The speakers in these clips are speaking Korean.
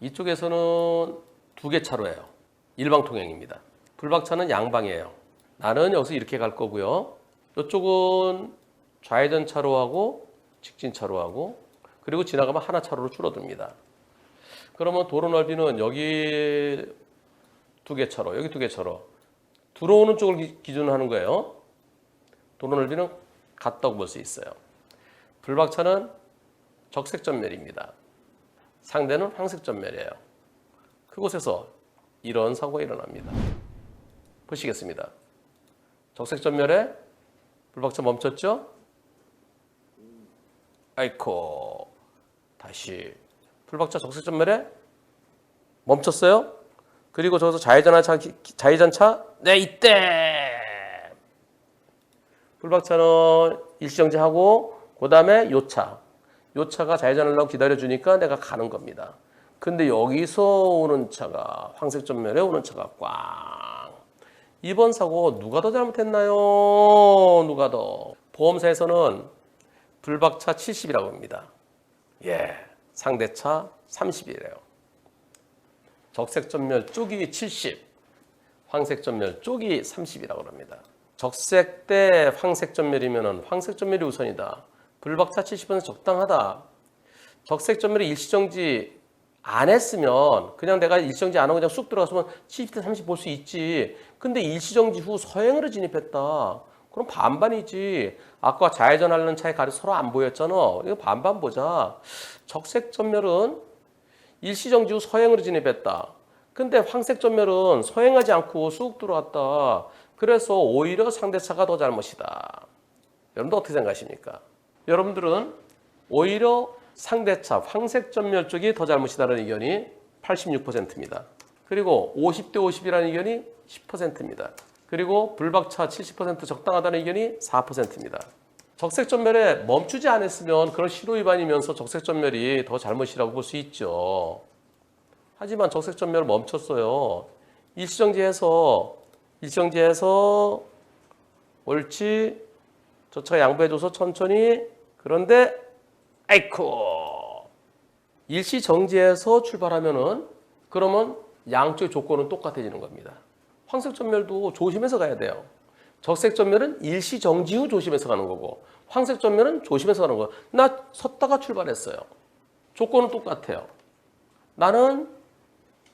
이쪽에서는 두 개 차로예요. 일방 통행입니다. 불박차는 양방이에요. 나는 여기서 이렇게 갈 거고요. 이쪽은 좌회전 차로하고 직진 차로하고 그리고 지나가면 하나 차로로 줄어듭니다. 그러면 도로 넓이는 여기 두 개 차로, 여기 두 개 차로. 들어오는 쪽을 기- 기준으로 하는 거예요. 도로 넓이는 같다고 볼 수 있어요. 불박차는 적색 전멸입니다. 상대는 황색 전멸이에요. 그곳에서 이런 사고가 일어납니다. 보시겠습니다. 적색 전멸에 불박차 멈췄죠? 아이코 다시 불박차 적색 전멸에 멈췄어요? 그리고 저기서 좌회전차 좌회전차 네 이때 불박차는 일시정지하고 그 다음에 요차 요 차가 좌회전하려고 기다려주니까 내가 가는 겁니다. 근데 여기서 오는 차가 황색 전멸에 오는 차가 꽝 이번 사고 누가 더 잘못했나요? 누가 더? 보험사에서는 불박차 70이라고 합니다. 예, 상대차 30이래요. 적색 전멸 쪽이 70, 황색 전멸 쪽이 30이라고 합니다. 적색 대 황색 전멸이면 황색 전멸이 우선이다. 불박차 70은 적당하다. 적색 전멸이 일시정지 안 했으면 그냥 내가 일시정지 안 하고 그냥 쑥 들어갔으면 70대 30 볼 수 있지. 근데 일시정지 후 서행으로 진입했다. 그럼 반반이지. 아까 좌회전 하려는 차에 가려 서로 안 보였잖아. 이거 반반 보자. 적색 전멸은 일시정지 후 서행으로 진입했다. 근데 황색 전멸은 서행하지 않고 쑥 들어왔다. 그래서 오히려 상대차가 더 잘못이다. 여러분들 어떻게 생각하십니까? 여러분들은 오히려 상대차 황색 전멸 쪽이 더 잘못이다라는 의견이 86%입니다. 그리고 50대 50이라는 의견이 10%입니다. 그리고 불박차 70% 적당하다는 의견이 4%입니다. 적색 전멸에 멈추지 않았으면 그런 시로 위반이면서 적색 전멸이 더 잘못이라고 볼 수 있죠. 하지만 적색 전멸을 멈췄어요. 일시정지해서 일시정지해서 옳지 저 차가 양보해줘서 천천히 그런데 아이쿠 일시 정지해서 출발하면은 그러면 양쪽 조건은 똑같아지는 겁니다. 황색 전멸도 조심해서 가야 돼요. 적색 전멸은 일시 정지 후 조심해서 가는 거고 황색 전멸은 조심해서 가는 거예요. 나 섰다가 출발했어요. 조건은 똑같아요. 나는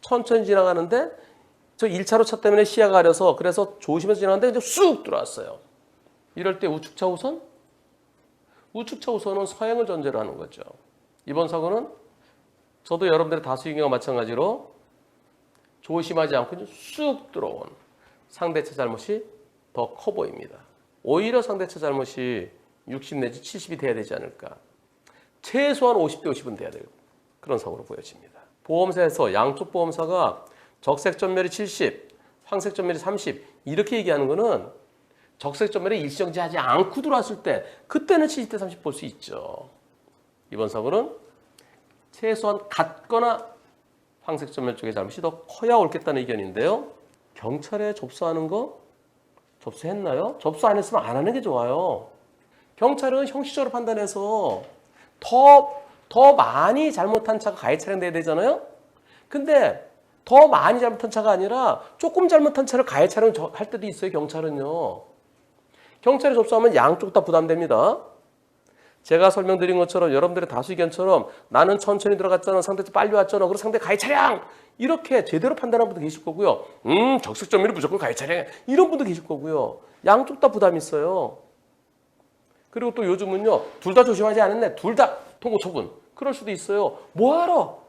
천천히 지나가는데 저 1차로 차 때문에 시야가 가려서 그래서 조심해서 지나가는데 이제 쑥 들어왔어요. 이럴 때 우측 차 우선? 우측 차 우선은 서행을 전제로 하는 거죠. 이번 사고는 저도 여러분들의 다수 의견과 마찬가지로 조심하지 않고 쑥 들어온 상대차 잘못이 더 커 보입니다. 오히려 상대차 잘못이 60 내지 70이 돼야 되지 않을까. 최소한 50대 50은 돼야 되고 그런 사고로 보여집니다. 보험사에서 양쪽 보험사가 적색 전멸이 70, 황색 전멸이 30 이렇게 얘기하는 거는 적색 전멸에 일시정지하지 않고 들어왔을 때 그때는 70대 30 볼 수 있죠. 이번 사고는 최소한 같거나 황색 전멸 쪽의 잘못이 더 커야 옳겠다는 의견인데요. 경찰에 접수하는 거 접수했나요? 접수 안 했으면 안 하는 게 좋아요. 경찰은 형식적으로 판단해서 더, 더 많이 잘못한 차가 가해 차량 돼야 되잖아요? 근데 더 많이 잘못한 차가 아니라 조금 잘못한 차를 가해 차량 할 때도 있어요, 경찰은요. 경찰에 접수하면 양쪽 다 부담됩니다. 제가 설명드린 것처럼 여러분들의 다수 의견처럼 나는 천천히 들어갔잖아, 상대차 빨리 왔잖아, 그리고 상대 가해 차량 이렇게 제대로 판단하는 분도 계실 거고요. 음, 적색 점유는 무조건 가해 차량 이런 분도 계실 거고요. 양쪽 다 부담 있어요. 그리고 또 요즘은요, 둘 다 조심하지 않았네, 둘 다 통고 처분. 그럴 수도 있어요. 뭐하러?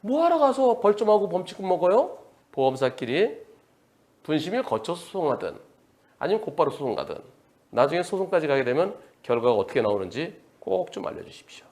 뭐하러 가서 벌점하고 범칙금 먹어요? 보험사끼리 분심을 거쳐서 소송하든 아니면 곧바로 소송 가든 나중에 소송까지 가게 되면 결과가 어떻게 나오는지 꼭 좀 알려주십시오.